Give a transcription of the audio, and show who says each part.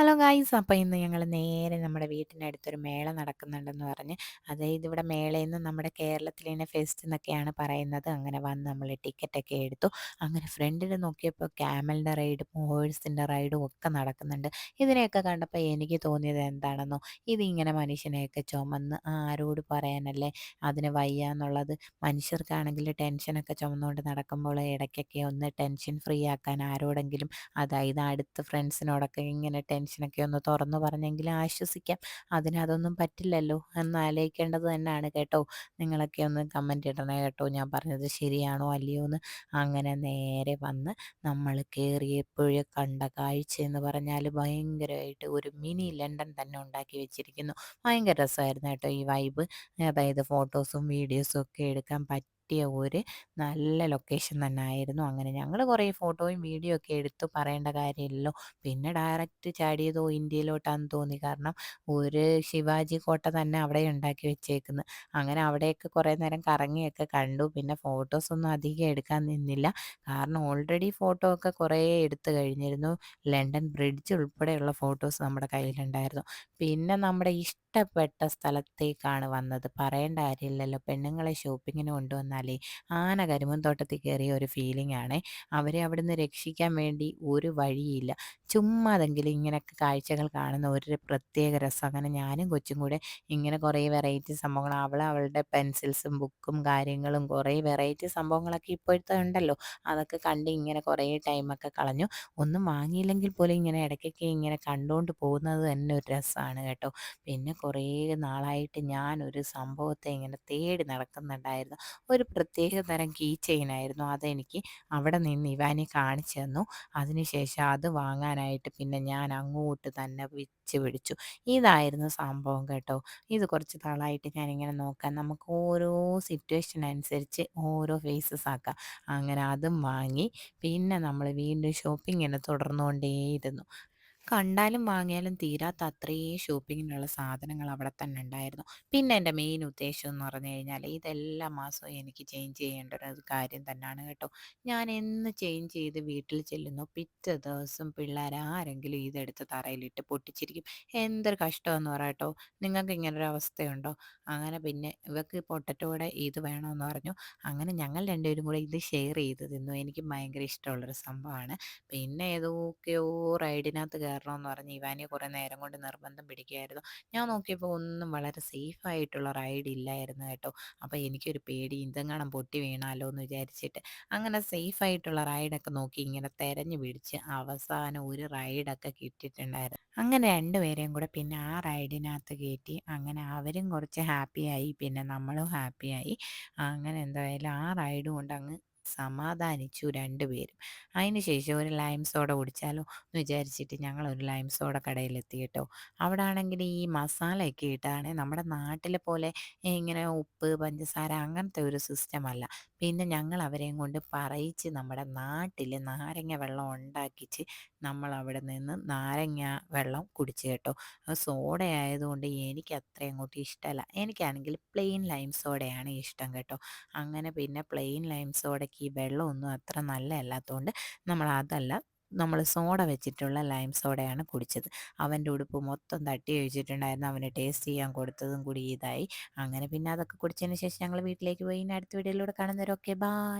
Speaker 1: Hello guys അപ്പോൾ ഇന്ന് ഞങ്ങൾ നേരെ നമ്മുടെ വീട്ടിനടുത്തൊരു മേള നടക്കുന്നുണ്ടെന്ന് പറഞ്ഞ്. അതായത് ഇവിടെ മേളയിന്ന് നമ്മുടെ കേരളത്തിലെ ഫെസ്റ്റ് എന്നൊക്കെയാണ് പറയുന്നത്. അങ്ങനെ വന്ന് നമ്മൾ ടിക്കറ്റൊക്കെ എടുത്തു. അങ്ങനെ ഫ്രണ്ടിൽ നോക്കിയപ്പോൾ ക്യാമലിന്റെ റൈഡും ഹോഴ്സിന്റെ റൈഡും ഒക്കെ നടക്കുന്നുണ്ട്. ഇതിനെയൊക്കെ കണ്ടപ്പോൾ എനിക്ക് തോന്നിയത് എന്താണെന്നോ ഇതിങ്ങനെ മനുഷ്യനെയൊക്കെ ചുമന്ന് ആരോട് പറയാനല്ലേ? അതിന് വയ്യ എന്നുള്ളത്. മനുഷ്യർക്കാണെങ്കിൽ ടെൻഷനൊക്കെ ചുമന്നുകൊണ്ട് നടക്കുമ്പോൾ ഇടയ്ക്കൊക്കെ ഒന്ന് ടെൻഷൻ ഫ്രീ ആക്കാൻ ആരോടെങ്കിലും അതായത് അടുത്ത ഫ്രണ്ട്സിനോടൊക്കെ ഇങ്ങനെ ടെൻഷനൊക്കെ ഒന്ന് തുറന്നു പറഞ്ഞെങ്കിൽ ആശ്വസിക്കാം. അതിനതൊന്നും പറ്റില്ലല്ലോ. എന്ന് ആലോചിക്കേണ്ടത് തന്നെയാണ് കേട്ടോ. നിങ്ങളൊക്കെ ഒന്ന് കമന്റ് ഇടണേ കേട്ടോ. ഞാൻ പറഞ്ഞത് ശരിയാണോ അല്ലയോ എന്ന്. അങ്ങനെ നേരെ വന്ന് നമ്മൾ കയറിയപ്പോഴേ കണ്ട കാഴ്ച എന്ന് പറഞ്ഞാൽ ഭയങ്കരമായിട്ട് ഒരു മിനി ലണ്ടൻ തന്നെ ഉണ്ടാക്കി വെച്ചിരിക്കുന്നു. ഭയങ്കര രസമായിരുന്നു കേട്ടോ ഈ വൈബ് അതായത് ഫോട്ടോസും വീഡിയോസും ഒക്കെ എടുക്കാൻ പറ്റും പറ്റിയ ഒരു നല്ല ലൊക്കേഷൻ തന്നെ ആയിരുന്നു അങ്ങനെ ഞങ്ങൾ കുറേ ഫോട്ടോയും വീഡിയോ ഒക്കെ എടുത്തു പറയേണ്ട കാര്യമില്ലല്ലോ. പിന്നെ ഡയറക്റ്റ് ചാടിയതോ ഇന്ത്യയിലോട്ടാന്ന് തോന്നി. കാരണം ഒരു ശിവാജി കോട്ട തന്നെ അവിടെ ഉണ്ടാക്കി വെച്ചേക്കുന്നത് അങ്ങനെ അവിടെയൊക്കെ കുറേ നേരം കറങ്ങിയൊക്കെ കണ്ടു. പിന്നെ ഫോട്ടോസൊന്നും അധികം എടുക്കാൻ നിന്നില്ല. കാരണം ഓൾറെഡി ഫോട്ടോ ഒക്കെ കുറേ എടുത്തു കഴിഞ്ഞിരുന്നു. ലണ്ടൻ ബ്രിഡ്ജ് ഉൾപ്പെടെയുള്ള ഫോട്ടോസ് നമ്മുടെ കയ്യിലുണ്ടായിരുന്നു. പിന്നെ നമ്മുടെ ഇഷ്ടപ്പെട്ട സ്ഥലത്തേക്കാണ് വന്നത്. പറയേണ്ട കാര്യമില്ലല്ലോ. പെണ്ണുങ്ങളെ ഷോപ്പിങ്ങിന് കൊണ്ടുവന്നാലേ ആന കരിമ്പുന്തോട്ടത്തിൽ കയറിയ ഒരു ഫീലിംഗ് ആണ്. അവരെ അവിടുന്ന് രക്ഷിക്കാൻ വേണ്ടി ഒരു വഴിയില്ല. ചുമ്മാതെങ്കിലും ഇങ്ങനെയൊക്കെ കാഴ്ചകൾ കാണുന്ന ഒരു പ്രത്യേക രസം. അങ്ങനെ ഞാനും കൊച്ചും കൂടെ ഇങ്ങനെ കുറേ വെറൈറ്റി സംഭവങ്ങൾ അവൾ അവളുടെ പെൻസിൽസും ബുക്കും കാര്യങ്ങളും കുറേ വെറൈറ്റി സംഭവങ്ങളൊക്കെ ഇപ്പോഴത്തെ ഉണ്ടല്ലോ. അതൊക്കെ കണ്ട് ഇങ്ങനെ കുറേ ടൈമൊക്കെ കളഞ്ഞു. ഒന്നും വാങ്ങിയില്ലെങ്കിൽ പോലും ഇങ്ങനെ ഇടയ്ക്കൊക്കെ ഇങ്ങനെ കണ്ടുകൊണ്ട് പോകുന്നത് തന്നെ ഒരു രസമാണ് കേട്ടോ. പിന്നെ കുറേ നാളായിട്ട് ഞാൻ ഒരു സംഭവത്തെ ഇങ്ങനെ തേടി നടക്കുന്നുണ്ടായിരുന്നു. ഒരു പ്രത്യേക തരം കീ ചെയിനായിരുന്നു. അതെനിക്ക് അവിടെ നിന്ന് ഇവാനി കാണിച്ചു തന്നു. അതിനുശേഷം അത് വാങ്ങാനായിട്ട് പിന്നെ ഞാൻ അങ്ങോട്ട് തന്നെ വിച്ച് പിടിച്ചു. ഇതായിരുന്നു സംഭവം കേട്ടോ. ഇത് കുറച്ച് നാളായിട്ട് ഞാനിങ്ങനെ നോക്കാം. നമുക്ക് ഓരോ സിറ്റുവേഷൻ അനുസരിച്ച് ഓരോ ഫേസസ് ആക്കാം. അങ്ങനെ അതും വാങ്ങി. പിന്നെ നമ്മൾ വീണ്ടും ഷോപ്പിങ്ങിനെ തുടർന്നുകൊണ്ടേയിരുന്നു. കണ്ടാലും വാങ്ങിയാലും തീരാത്ത അത്രയും ഷോപ്പിങ്ങിനുള്ള സാധനങ്ങൾ അവിടെ തന്നെ ഉണ്ടായിരുന്നു. പിന്നെ എന്റെ മെയിൻ ഉദ്ദേശം എന്ന് പറഞ്ഞു കഴിഞ്ഞാൽ ഇതെല്ലാ മാസവും എനിക്ക് ചേഞ്ച് ചെയ്യേണ്ട ഒരു കാര്യം തന്നെയാണ് കേട്ടോ. ഞാൻ എന്ന് ചേഞ്ച് ചെയ്ത് വീട്ടിൽ ചെല്ലുന്നു പിറ്റേ ദിവസം പിള്ളേർ ആരെങ്കിലും ഇതെടുത്ത് തറയിലിട്ട് പൊട്ടിച്ചിരിക്കും. എന്തൊരു കഷ്ടമെന്ന് പറയട്ടോ നിങ്ങൾക്ക് ഇങ്ങനൊരു അവസ്ഥയുണ്ടോ? അങ്ങനെ പിന്നെ ഇവർക്ക് പൊട്ടറ്റോടെ ഇത് വേണമെന്ന് പറഞ്ഞു. അങ്ങനെ ഞങ്ങൾ രണ്ടുപേരും കൂടെ ഇത് ഷെയർ ചെയ്ത് തിന്നു. എനിക്ക് ഭയങ്കര ഇഷ്ടമുള്ളൊരു സംഭവമാണ്. പിന്നെ ഏതൊക്കെയോ റൈഡിനകത്ത് കയറണമെന്ന് പറഞ്ഞ് ഇവാനെ കുറേ നേരം കൊണ്ട് നിർബന്ധം പിടിക്കുകയായിരുന്നു ഞാൻ നോക്കിയപ്പോൾ ഒന്നും വളരെ സേഫ് ആയിട്ടുള്ള റൈഡ് ഇല്ലായിരുന്നു കേട്ടോ. അപ്പോൾ എനിക്കൊരു പേടി ഇതെങ്ങാണം പൊട്ടി വീണാലോ എന്ന് വിചാരിച്ചിട്ട്. അങ്ങനെ സേഫ് ആയിട്ടുള്ള റൈഡൊക്കെ നോക്കി ഇങ്ങനെ തെരഞ്ഞു പിടിച്ച് അവസാനം ഒരു റൈഡൊക്കെ കിട്ടിയിട്ടുണ്ടായിരുന്നു. അങ്ങനെ രണ്ടുപേരെയും കൂടെ പിന്നെ ആ റൈഡിനകത്ത് കയറ്റി അങ്ങനെ അവരും കുറച്ച് ഹാപ്പിയായി പിന്നെ നമ്മളും ഹാപ്പിയായി. അങ്ങനെ എന്തായാലും ആ റൈഡ് കൊണ്ട് അങ്ങ് സമാധാനിച്ചു രണ്ടുപേരും അതിന് ശേഷം ഒരു ലൈം സോഡ കുടിച്ചാലോ എന്ന് വിചാരിച്ചിട്ട് ഞങ്ങൾ ഒരു ലൈം സോഡ കടയിലെത്തി കേട്ടോ. അവിടെ ആണെങ്കിൽ ഈ മസാലയൊക്കെ ഇട്ടാണ് നമ്മുടെ നാട്ടിലെ പോലെ ഇങ്ങനെ ഉപ്പ് പഞ്ചസാര അങ്ങനത്തെ ഒരു സിസ്റ്റം അല്ല. പിന്നെ ഞങ്ങൾ അവരെയും കൊണ്ട് പറയിച്ച് നമ്മുടെ നാട്ടിൽ നാരങ്ങ വെള്ളം ഉണ്ടാക്കിച്ച് നമ്മൾ അവിടെ നിന്ന് നാരങ്ങ വെള്ളം കുടിച്ചു കേട്ടോ. സോഡ ആയതുകൊണ്ട് എനിക്ക് അത്ര അങ്ങോട്ട് ഇഷ്ടമല്ല എനിക്കാണെങ്കിൽ പ്ലെയിൻ ലൈം സോഡയാണ് ഇഷ്ടം കേട്ടോ. അങ്ങനെ പിന്നെ പ്ലെയിൻ ലൈം സോഡയ്ക്ക് ഈ വെള്ളമൊന്നും അത്ര നല്ലതല്ലാത്തതുകൊണ്ട് നമ്മൾ അതല്ല നമ്മൾ സോഡ വെച്ചിട്ടുള്ള ലൈം സോഡയാണ് കുടിച്ചത്. അവന്റെ ഉടുപ്പ് മൊത്തം തട്ടി ഒഴിച്ചിട്ടുണ്ടായിരുന്നു. അവന് ടേസ്റ്റ് ചെയ്യാൻ കൊടുത്തതും കൂടി ഇതായി. അങ്ങനെ പിന്നെ അതൊക്കെ കുടിച്ചതിന് ശേഷം ഞങ്ങൾ വീട്ടിലേക്ക് പോയി. ഇനി അടുത്ത വീഡിയോയിലൂടെ കാണുന്നവരൊക്കെ ബായ്